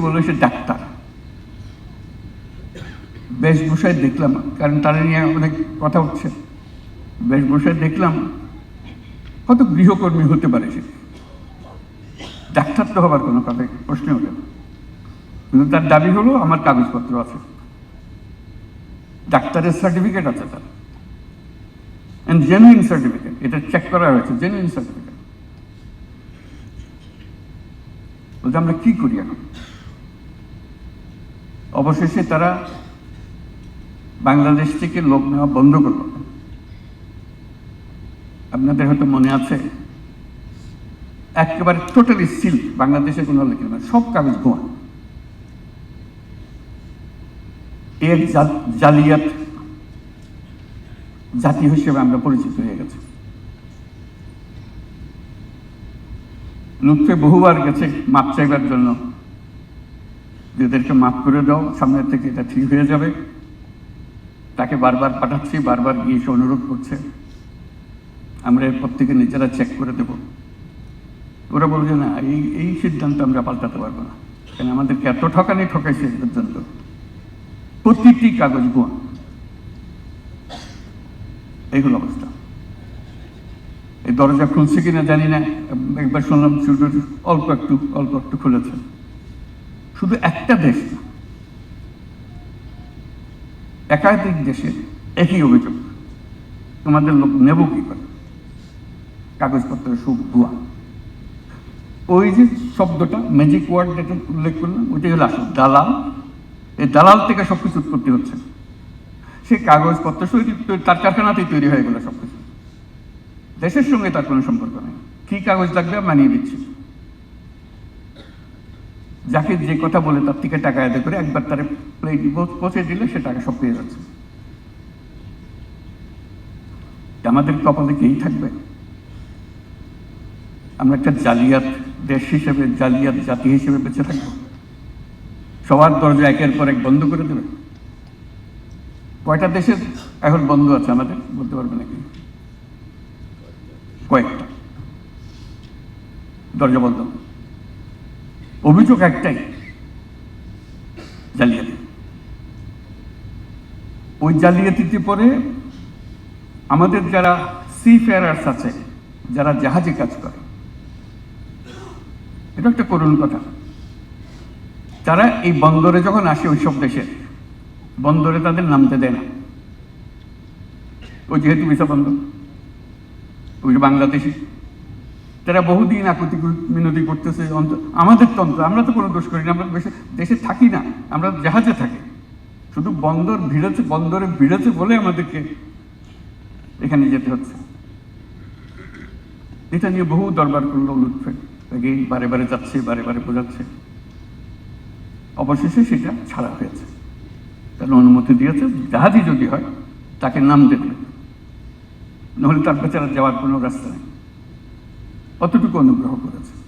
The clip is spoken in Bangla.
বলল, সে ডাক্তার। বেশভূষায় দেখলাম, কারণ তারা নিয়ে অনেক কথা উঠছে বেশভূষায় দেখলাম, কত গৃহকর্মী হতে পারে সে। ডাক্তার তো হবার কোনো কথা, প্রশ্ন ওঠে কিন্তু তার দাবি হলো, আমার কাগজপত্র আছে। ডাক্তারের সার্টিফিকেট আছে তার। অ্যান্ড জেনুইন সার্টিফিকেট এটা চেক করা হয়েছে জেনুইন সার্টিফিকেট বলতে আমরা কি করি এখন? অবশেষে তারা বাংলাদেশ থেকে লোক নেওয়া বন্ধ করল। আপনাদের হয়তো মনে আছে, একেবারে টোটালি সিল বাংলাদেশে কোনো লেখে না সব কাগজ গোয়া এর জালিয়াত জাতি হিসেবে আমরা পরিচিত হয়ে গেছি। লুৎফে বহুবার গেছে মাপ চাইবার জন্য। এদেরকে মাফ করে দাও, সামনের থেকে এটা ঠিক হয়ে যাবে। তাকে বারবার পাঠাচ্ছি, বারবার গিয়ে সে অনুরোধ করছে। আমরা এরপর থেকে নিজেরা চেক করে দেব। ওরা বলছে না, এই এই সিদ্ধান্ত আমরা পাল্টাতে পারব না। কেন, আমাদেরকে এত ঠকানি ঠকাইছে পর্যন্ত? প্রতিটি কাগজ গোয়া এইগুলো অবস্থা। এই দরজা খুলছে কিনা জানি না। একবার শুনলাম অল্প একটু অল্প একটু খুলেছে। শুধু একটা দেশ না, একাধিক দেশে একই অভিযোগ। তোমাদের লোক নেব কি করে? কাগজপত্র সব ভুয়া। ওই যে শব্দটা ম্যাজিক ওয়ার্ড যেটা উল্লেখ করলাম ওইটাই হলো আসল দালাল। এই দালাল থেকে সব কিছু উৎপত্তি হচ্ছে। সে কাগজপত্র তৈরি তার কারখানাতেই তৈরি হয়ে গেল সব কিছু দেশের সঙ্গে তার কোনো সম্পর্ক নেই। কি কাগজ লাগবে মানিয়ে দিচ্ছি যাকে যে কথা বলে তার থেকে টাকা আদায় করে একবার তার প্লেট পৌঁছে দিলে সে টাকা সব পেয়ে যাচ্ছে। আমাদের কপালে কেই থাকবে? আমরা একটা জালিয়াত দেশ হিসেবে, জালিয়াত জাতি হিসেবে বেঁচে থাকব? সবার দরজা একের পর এক বন্ধ করে দেবে? কয়টা দেশের এখন বন্ধ আছে আমাদের? বলতে পারবে নাকি? কয়েকটা। দরজা বন্ধ। অভিযোগ একটাই, জালিয়াতি। ওই জালিয়াতিতে পরে আমাদের যারা সি ফেয়ারার্স আছে, যারা জাহাজে কাজ করে, এটা একটা করুণ কথা। তারা এই বন্দরে যখন আসে ওই সব দেশে, বন্দরে তাদের নামতে দেয় না। ওই যেহেতু ভিসা বন্ধ, ওই বাংলাদেশি। তারা বহুদিন আকুতি মিনতি করতেছে আমাদের তন্ত্র, আমরা তো কোনো দোষ করি না, আমরা দেশে দেশে থাকি না, আমরা জাহাজে থাকি। শুধু বন্দর ভিড়েছে, বন্দরে ভিড়েছে বলে আমাদেরকে এখানে যেতে হচ্ছে। এটা নিয়ে বহু দরবার করল লুৎফে। তাকে বারে বারে যাচ্ছে, বারে বারে বোঝাচ্ছে। অবশেষে সেটা ছাড়া হয়েছে। তার অনুমতি দিয়েছে, জাহাজই যদি হয়, তাকে নাম দেবে। নাহলে তার বেচারা যাওয়ার কোনো রাস্তা নেই। অতটুকু অনুগ্রহ করেছে।